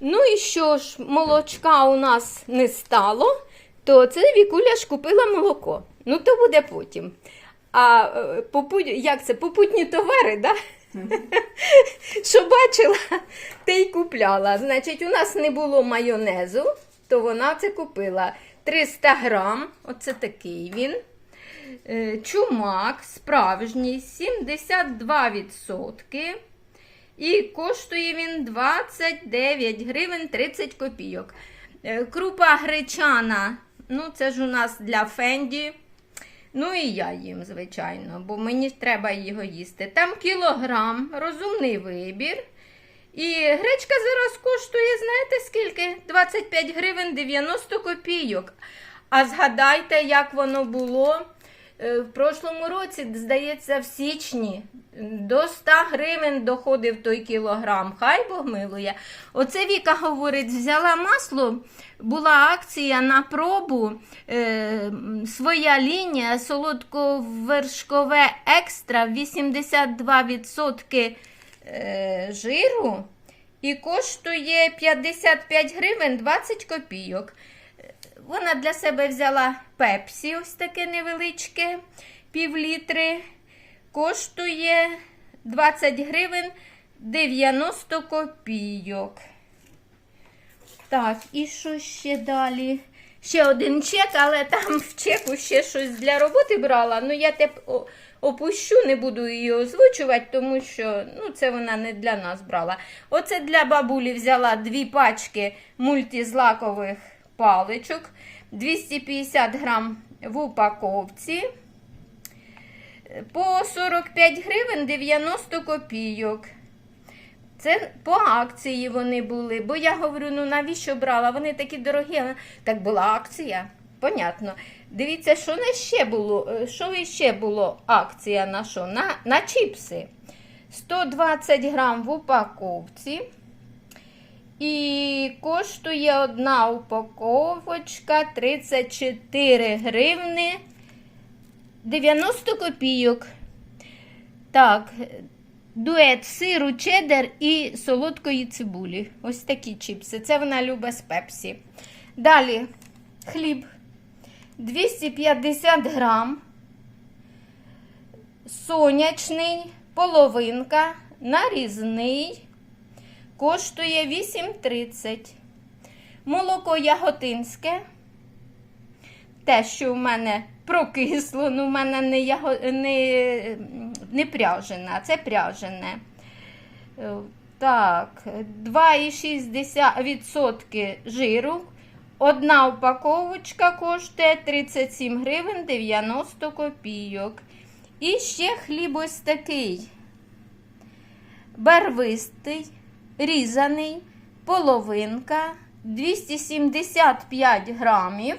Ну і що ж, молочка у нас не стало, то це Вікуля ж купила молоко. Ну, то буде потім. А е, попут... як це? Попутні товари, да? Що бачила, те й купляла. Значить, у нас не було майонезу, то вона це купила. 300 грам, оце такий він. Е, Чумак справжній, 72%. І коштує він 29 гривень 30 копійок. Е, Крупа гречана, ну це ж у нас для фенді. Ну і я їм, звичайно, бо мені треба його їсти. Там кілограм, розумний вибір. І гречка зараз коштує, знаєте скільки? 25 гривень 90 копійок. А згадайте, як воно було в прошлому році, здається, в січні до 100 гривень доходив той кілограм. Хай Бог милує. Оце Віка говорить, взяла масло, була акція на пробу. Е, своя лінія солодковершкове екстра 82% е, жиру і коштує 55 гривень 20 копійок. Вона для себе взяла пепсі, ось таке невеличке, пів літри. Коштує 20 гривень 90 копійок. Так, і що ще далі? Ще один чек, але там в чеку ще щось для роботи брала. Ну, я теп опущу, не буду її озвучувати, тому що ну, це вона не для нас брала. Оце для бабулі взяла дві пачки мультизлакових паличок, 250 грам в упаковці. По 45 гривень 90 копійок. Це по акції вони були, бо я говорю, ну навіщо брала? Вони такі дорогі. Так була акція. Понятно. Дивіться, що не ще було. е, Що ще було акція на що? На, на чіпси. 120 грам в упаковці. І коштує одна упаковочка 34 гривни 90 копійок. Так, дует сиру, чеддер і солодкої цибулі. Ось такі чіпси. Це вона любить з пепсі. Далі хліб 250 грам. Сонячний, половинка, нарізний. Коштує 8,30. Молоко яготинське. Те, що в мене прокисло, ну в мене не, яго... не, не пряжене, а це пряжене. Е, Так, 2,6% жиру. Одна упаковочка коштує 37 гривень 90 копійок. І ще хліб ось такий барвистий, різаний, половинка, 275 грамів,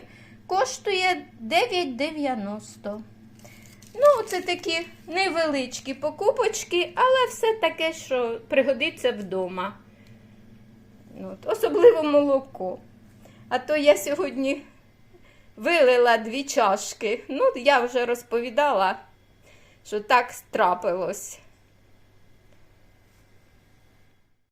коштує 9,90. Ну, це такі невеличкі покупочки, але все таке, що пригодиться вдома. От, особливо молоко. А то я сьогодні вилила дві чашки. Ну, я вже розповідала, що так трапилось.